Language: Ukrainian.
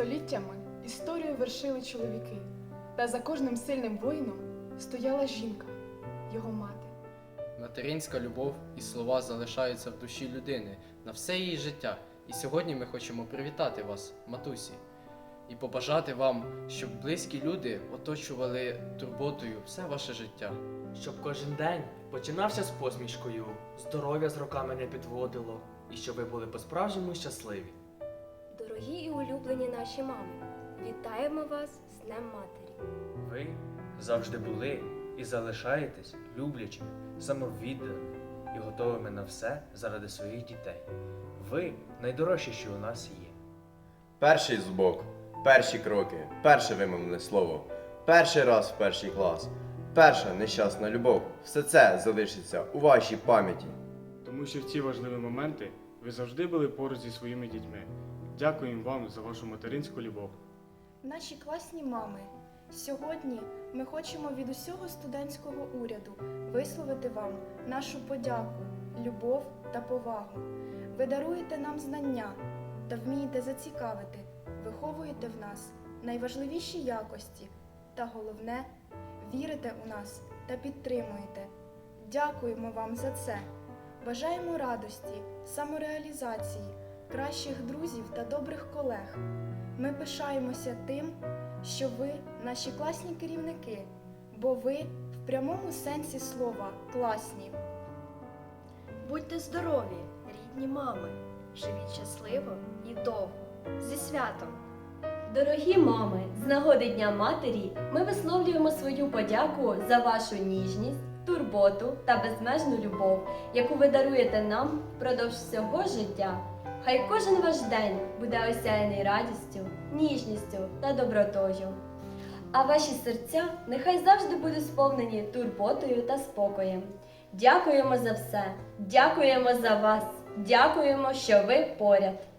Століттями історію вершили чоловіки, та за кожним сильним воїном стояла жінка, його мати. Материнська любов і слова залишаються в душі людини на все її життя. І сьогодні ми хочемо привітати вас, матусі, і побажати вам, щоб близькі люди оточували турботою все ваше життя. Щоб кожен день починався з посмішкою, здоров'я з роками не підводило, і щоб ви були по-справжньому щасливі. Дорогі і улюблені наші мами, вітаємо вас з Днем Матері. Ви завжди були і залишаєтесь люблячими, самовідданими і готовими на все заради своїх дітей. Ви найдорожчі, що у нас є. Перший зубок, перші кроки, перше вимовлене слово, перший раз в перший клас, перша нещасна любов. Все це залишиться у вашій пам'яті. Тому що в ці важливі моменти ви завжди були поруч зі своїми дітьми. Дякуємо вам за вашу материнську любов. Наші класні мами, сьогодні ми хочемо від усього студентського уряду висловити вам нашу подяку, любов та повагу. Ви даруєте нам знання та вмієте зацікавити, виховуєте в нас найважливіші якості та головне вірите у нас та підтримуєте. Дякуємо вам за це. Бажаємо радості, самореалізації, кращих друзів та добрих колег. Ми пишаємося тим, що ви наші класні керівники, бо ви в прямому сенсі слова класні. Будьте здорові, рідні мами, живіть щасливо і довго. Зі святом! Дорогі мами, з нагоди Дня Матері ми висловлюємо свою подяку за вашу ніжність, турботу та безмежну любов, яку ви даруєте нам впродовж всього життя. Хай кожен ваш день буде осяяний радістю, ніжністю та добротою. А ваші серця нехай завжди будуть сповнені турботою та спокоєм. Дякуємо за все, дякуємо за вас, дякуємо, що ви поряд.